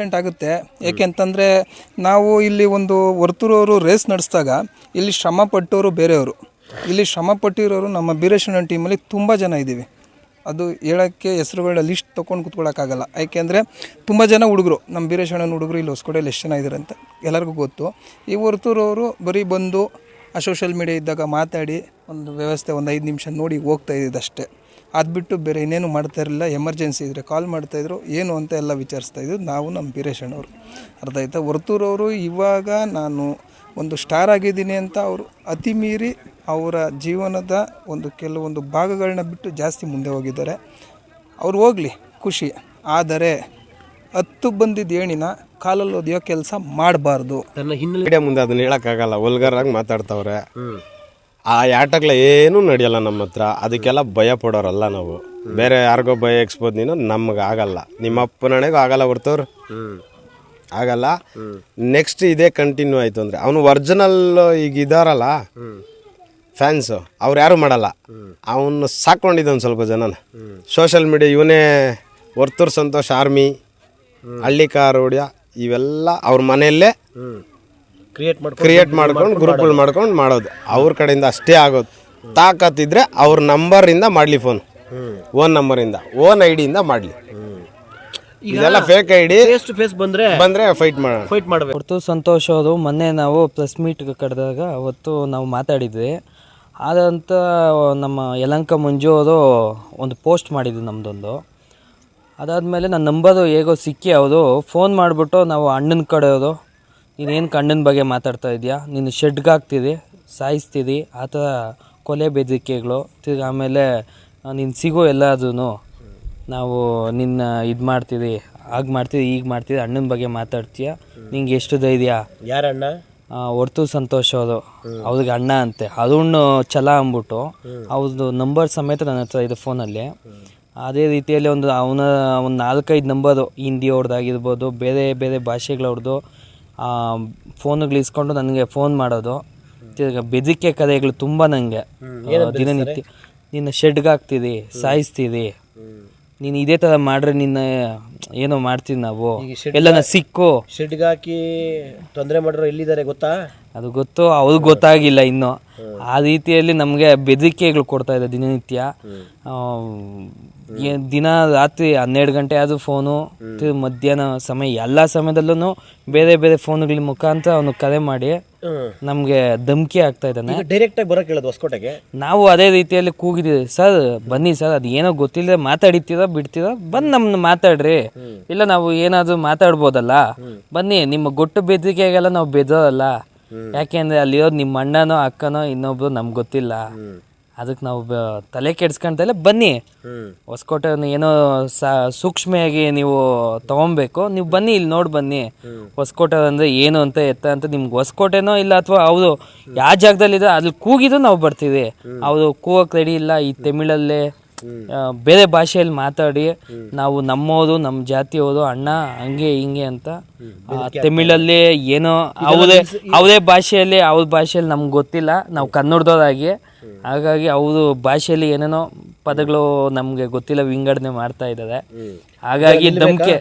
Important ಆಗುತ್ತೆ. ಏಕೆಂತಂದರೆ ನಾವು ಇಲ್ಲಿ ಒಂದು ವರ್ತೂರವರು ರೇಸ್ ನಡೆಸಿದಾಗ ಇಲ್ಲಿ ಶ್ರಮ ಪಟ್ಟವರು ಬೇರೆಯವರು. ಇಲ್ಲಿ ಶ್ರಮ ಪಟ್ಟಿರೋರು ನಮ್ಮ ಬೀರೇಶ್ವರನ ಟೀಮಲ್ಲಿ ತುಂಬ ಜನ ಇದ್ದೀವಿ. ಅದು ಹೇಳೋಕ್ಕೆ ಹೆಸರುಗಳ ಲಿಸ್ಟ್ ತೊಗೊಂಡು ಕೂತ್ಕೊಳ್ಳೋಕ್ಕಾಗಲ್ಲ ಯಾಕೆಂದರೆ ತುಂಬ ಜನ ಹುಡುಗರು, ನಮ್ಮ ಬೀರೇಶ್ವರನ ಹುಡುಗರು ಇಲ್ಲಿ ಹೊಸಕೋಟೆಯಲ್ಲಿ ಎಷ್ಟು ಜನ ಇದ್ದಾರೆ ಅಂತ ಎಲ್ಲರಿಗೂ ಗೊತ್ತು. ಈ ಹೊರ್ತೂರವರು ಬರೀ ಬಂದು ಆ ಸೋಷಿಯಲ್ ಮೀಡಿಯಾ ಇದ್ದಾಗ ಮಾತಾಡಿ ಒಂದು ವ್ಯವಸ್ಥೆ ಒಂದು ಐದು ನಿಮಿಷ ನೋಡಿ ಹೋಗ್ತಾ ಇದ್ದಿದ್ದು ಅಷ್ಟೇ ಅದು ಬಿಟ್ಟು ಬೇರೆ ಇನ್ನೇನು ಮಾಡ್ತಾ ಇರಲಿಲ್ಲ. ಎಮರ್ಜೆನ್ಸಿ ಇದ್ದರೆ ಕಾಲ್ ಮಾಡ್ತಾಯಿದ್ರು ಏನು ಅಂತ ಎಲ್ಲ ವಿಚಾರಿಸ್ತಾ ಇದ್ದು ನಾವು ನಮ್ಮ ಬೀರೇಶಣ್ಣವರು ಅರ್ಥ ಆಯ್ತಾ? ಹೊರ್ತೂರವರು ಇವಾಗ ನಾನು ಒಂದು ಸ್ಟಾರ್ ಆಗಿದ್ದೀನಿ ಅಂತ ಅವರು ಅತಿ ಮೀರಿ ಅವರ ಜೀವನದ ಒಂದು ಕೆಲವೊಂದು ಭಾಗಗಳನ್ನ ಬಿಟ್ಟು ಜಾಸ್ತಿ ಮುಂದೆ ಹೋಗಿದ್ದಾರೆ. ಅವ್ರು ಹೋಗಲಿ ಖುಷಿ. ಆದರೆ ಹತ್ತು ಬಂದಿದ್ದ ಏಣಿನ ಕಾಲಲ್ಲಿ ಒದೆಯೋ ಕೆಲಸ ಮಾಡಬಾರ್ದು. ತನ್ನ ಹಿನ್ನೆಲೆ ಮುಂದೆ ಅದನ್ನ ಹೇಳಕ್ಕಾಗಲ್ಲ. ಒಲ್ಗರಾಗಿ ಮಾತಾಡ್ತಾವ್ರೆ. ಆ ಆಟಗಳ ಏನೂ ನಡೆಯಲ್ಲ ನಮ್ಮ ಹತ್ರ. ಅದಕ್ಕೆಲ್ಲ ಭಯ ಪಡೋರಲ್ಲ ನಾವು. ಬೇರೆ ಯಾರಿಗೋ ಭಯ ಎಕ್ಸ್ಬೋದು ನೀನು ನಮ್ಗೆ ಆಗಲ್ಲ. ನಿಮ್ಮ ಅಪ್ಪನಣೆಗೂ ಆಗಲ್ಲ ಹೊರ್ತವ್ರು. ಆಗಲ್ಲ. ನೆಕ್ಸ್ಟ್ ಇದೇ ಕಂಟಿನ್ಯೂ ಆಯಿತು ಅಂದರೆ, ಅವನು ಒರಿಜಿನಲ್ ಈಗ ಇದಾರಲ್ಲ ಫ್ಯಾನ್ಸು ಅವ್ರು ಯಾರು ಮಾಡಲ್ಲ. ಅವನು ಸಾಕೊಂಡಿದ್ದ ಒಂದು ಸ್ವಲ್ಪ ಜನನ. ಸೋಷಿಯಲ್ ಮೀಡಿಯಾ ಇವನೇ ವರ್ತೂರ್ ಸಂತೋಷ್ ಆರ್ಮಿ ಹೊಡ್ಯ ಇವೆಲ್ಲ ಅವ್ರ ಮನೆಯಲ್ಲೇ ಕ್ರಿಯೇಟ್ ಮಾಡ್ಕೊಂಡು ಕ್ರಿಯೇಟ್ ಮಾಡ್ಕೊಂಡು ಗ್ರೂಪ್ಗಳು ಮಾಡ್ಕೊಂಡು ಮಾಡೋದು. ಅವ್ರ ಕಡೆಯಿಂದ ಅಷ್ಟೇ ಆಗೋದು. ತಾಕತ್ತಿದ್ರೆ ಅವ್ರ ನಂಬರಿಂದ ಮಾಡಲಿ ಫೋನ್ ಓನ್ ನಂಬರಿಂದ ಓನ್ ಐ ಡಿಯಿಂದ ಮಾಡಲಿ. ಇದೆಲ್ಲ fake I D face to face ಬಂದ್ರೆ ಬಂದರೆ ಫೈಟ್ ಮಾಡೋಣ ಫೈಟ್ ಮಾಡಬೇಕು. ಹೊರತು ಸಂತೋಷ ಅದು ಮೊನ್ನೆ ನಾವು ಪ್ರೆಸ್ ಮೀಟ್ ಕರೆದಾಗ ಅವತ್ತು ನಾವು ಮಾತಾಡಿದ್ವಿ. ಆದಂತ ನಮ್ಮ ಯಲಂಕ ಮಂಜು ಅದು ಒಂದು ಪೋಸ್ಟ್ ಮಾಡಿದ್ವಿ ನಮ್ಮದೊಂದು ಅದಾದಮೇಲೆ ನನ್ನ ನಂಬರು ಹೇಗೋ ಸಿಕ್ಕಿ ಅವರು ಫೋನ್ ಮಾಡಿಬಿಟ್ಟು ನಾವು ಅಣ್ಣನ ಕಡೆಯವರು ನೀನೇನು ಕಣ್ಣಿನ ಬಗ್ಗೆ ಮಾತಾಡ್ತಾ ಇದೆಯಾ? ನೀನು ಶೆಡ್ಗೆ ಹಾಕ್ತಿದಿ ಸಾಯಿಸ್ತಿದಿ ಆ ಥರ ಕೊಲೆ ಬೆದರಿಕೆಗಳು ತಿರ್ಗಿ ಆಮೇಲೆ ನೀನು ಸಿಗೋ ಎಲ್ಲದೂ ನಾವು ನಿನ್ನ ಇದು ಮಾಡ್ತೀವಿ ಆಗ ಮಾಡ್ತೀವಿ ಈಗ ಮಾಡ್ತೀವಿ ಅಣ್ಣನ ಬಗ್ಗೆ ಮಾತಾಡ್ತೀಯ? ನಿಂಗೆ ಎಷ್ಟು ಧೈರ್ಯ? ಯಾರಣ್ಣ? ಹೊರ್ತು ಸಂತೋಷ ಅವರು ಅವ್ರಿಗೆ ಅಣ್ಣ ಅಂತೆ. ಅದನ್ನು ಛಲ ಅಂದ್ಬಿಟ್ಟು ಅವ್ರದ್ದು ನಂಬರ್ ಸಮೇತ ನನ್ನ ಹತ್ರ ಇದೆ ಫೋನಲ್ಲಿ. ಅದೇ ರೀತಿಯಲ್ಲಿ ಒಂದು ಅವನ ಒಂದು ನಾಲ್ಕೈದು ನಂಬರು ಹಿಂದಿ ಅವ್ರದ್ದಾಗಿರ್ಬೋದು ಬೇರೆ ಬೇರೆ ಭಾಷೆಗಳವ್ರದ್ದು ಫೋನುಗಳು ಇಸ್ಕೊಂಡು ನನಗೆ ಫೋನ್ ಮಾಡೋದು. ತಿರ್ಗಿ ಬೆದರಿಕೆ ಕಥೆಗಳು ತುಂಬ ನನಗೆ ದಿನನಿತ್ಯ ನಿನ್ನ ಶೆಡ್ಗೆ ಹಾಕ್ತಿದಿ ಸಾಯಿಸ್ತಿದಿ. ನೀನು ಇದೇ ಥರ ಮಾಡ್ರೆ ನಿನ್ನ ಏನೋ ಮಾಡ್ತೀವಿ ನಾವು. ಎಲ್ಲನ ಸಿಕ್ಕು. ಶೆಡ್ಗೆ ಹಾಕಿ ತೊಂದರೆ ಮಾಡಿರೋ ಎಲ್ಲಿದ್ದಾರೆ ಗೊತ್ತಾ? ಅದು ಗೊತ್ತು ಅವ್ರಿಗೆ ಗೊತ್ತಾಗಿಲ್ಲ ಇನ್ನು. ಆ ರೀತಿಯಲ್ಲಿ ನಮಗೆ ಬೆದರಿಕೆಗಳು ಕೊಡ್ತಾ ಇದೆ ದಿನನಿತ್ಯ. ಏನ್ ದಿನ ರಾತ್ರಿ ಹನ್ನೆರಡು ಗಂಟೆ ಆದ್ರೂ ಫೋನು ತಿರ್ಗಿ ಮಧ್ಯಾಹ್ನ ಸಮಯ ಎಲ್ಲ ಸಮಯದಲ್ಲೂ ಬೇರೆ ಬೇರೆ ಫೋನುಗಳ ಮುಖಾಂತರ ಅವನು ಕರೆ ಮಾಡಿ ನಮಗೆ ಧಮಕಿ ಆಗ್ತಾ ಇದ್ದಾನೆ. ಡೈರೆಕ್ಟ್ ಆಗಿ ಬರೋಕೆ ಹೇಳೋದು ಹೊಸಕೋಟೆಗೆ? ನಾವು ಅದೇ ರೀತಿಯಲ್ಲಿ ಕೂಗಿದ್ದೀವಿ. ಸರ್ ಬನ್ನಿ ಸರ್ ಅದು ಏನೋ ಗೊತ್ತಿಲ್ಲದೆ ಮಾತಾಡಿತೀರೋ ಬಿಡ್ತೀರ? ಬಂದ್ ನಮ್ಮನ್ನ ಮಾತಾಡ್ರಿ. ಇಲ್ಲ ನಾವು ಏನಾದರೂ ಮಾತಾಡ್ಬೋದಲ್ಲ? ಬನ್ನಿ ನಿಮ್ಮ ಗೊಟ್ಟು ಬೆದರಿಕೆಗೆಲ್ಲ ನಾವು ಬೆದರಲ್ಲ. ಯಾಕೆಂದ್ರೆ ಅಲ್ಲಿರೋದು ನಿಮ್ಮ ಅಣ್ಣನೋ ಅಕ್ಕನೋ ಇನ್ನೊಬ್ರು ನಮ್ಗೆ ಗೊತ್ತಿಲ್ಲ. ಅದಕ್ಕೆ ನಾವು ಬ- ತಲೆ ಕೆಡ್ಸ್ಕೊಂತಲ್ಲ ಬನ್ನಿ. ಹೊಸಕೋಟೆ ಏನೋ ಸೂಕ್ಷ್ಮೆಯಾಗಿ ನೀವು ತಗೊಬೇಕು. ನೀವು ಬನ್ನಿ ಇಲ್ಲಿ ನೋಡಿ ಬನ್ನಿ. ಹೊಸಕೋಟೆ ಅಂದ್ರೆ ಏನು ಅಂತ ಎತ್ತ ಅಂತ ನಿಮ್ಗೆ ಹೊಸಕೋಟೆನೋ ಇಲ್ಲ ಅಥವಾ ಅವರು ಯಾವ ಜಾಗದಲ್ಲಿದೆ ಅಲ್ಲಿ ಕೂಗಿದ್ರು ನಾವು ಬರ್ತೀವಿ. ಅವರು ಕೂಗಕ್ಕೆ ರೆಡಿ ಇಲ್ಲ ಈ ತಮಿಳಲ್ಲೇ ಬೇರೆ ಭಾಷೆಯಲ್ಲಿ ಮಾತಾಡಿ ನಾವು ನಮ್ಮೋದು ನಮ್ಮ ಜಾತಿಯವರು ಅಣ್ಣ ಹಂಗೆ ಹಿಂಗೆ ಅಂತ ತಮಿಳಲ್ಲಿ ಏನೋ ಅವರೇ ಅವರೇ ಭಾಷೆಯಲ್ಲಿ ಅವ್ರ ಭಾಷೆಯಲ್ಲಿ ನಮ್ಗೆ ಗೊತ್ತಿಲ್ಲ. ನಾವು ಕನ್ನಡದವರಾಗಿ. ಹಾಗಾಗಿ ಅವರು ಭಾಷೆಯಲ್ಲಿ ಏನೇನೋ ಪದಗಳು ನಮಗೆ ಗೊತ್ತಿಲ್ಲ ವಿಂಗಡಣೆ ಮಾಡ್ತಾ ಇದ್ದಾರೆ. ಹಾಗಾಗಿ ನಂಬಿಕೆ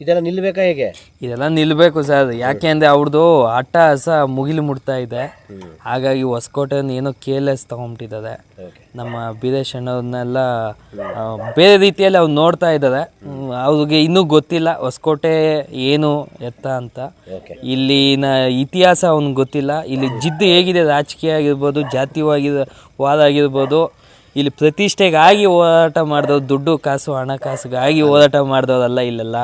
ಇದೆಲ್ಲ ನಿಲ್ಬೇಕಾ ಹೇಗೆ? ಇದೆಲ್ಲ ನಿಲ್ಬೇಕು ಸರ್ ಯಾಕೆ ಅಂದ್ರೆ ಅವ್ರದ್ದು ಆಟ ಮುಗಿಲು ಮುಟ್ತಾ ಇದೆ. ಹಾಗಾಗಿ ಹೊಸಕೋಟೆ ಏನೋ ಕೇರ್ಲೆಸ್ ತಗೊಂಬಿಟ್ಟಿದ್ದಾರೆ. ನಮ್ಮ ಬೀರೇಶ್ ಅಣ್ಣವ್ರನ್ನೆಲ್ಲ ಬೇರೆ ರೀತಿಯಲ್ಲಿ ಅವ್ರು ನೋಡ್ತಾ ಇದ್ದಾರೆ. ಅವ್ರಿಗೆ ಇನ್ನೂ ಗೊತ್ತಿಲ್ಲ ಹೊಸಕೋಟೆ ಏನು ಎತ್ತ ಅಂತ. ಇಲ್ಲಿನ ಇತಿಹಾಸ ಅವ್ನಿಗೆ ಗೊತ್ತಿಲ್ಲ. ಇಲ್ಲಿ ಜಿದ್ದು ಹೇಗಿದೆ ರಾಜಕೀಯ ಆಗಿರ್ಬೋದು ಜಾತಿವಾಗಿ ವಾದ ಆಗಿರ್ಬೋದು ಇಲ್ಲಿ ಪ್ರತಿಷ್ಠೆಗಾಗಿ ಹೋರಾಟ ಮಾಡಿದವ್ರು ದುಡ್ಡು ಕಾಸು ಹಣಕಾಸುಗಾಗಿ ಹೋರಾಟ ಮಾಡಿದವರಲ್ಲ ಇಲ್ಲೆಲ್ಲ.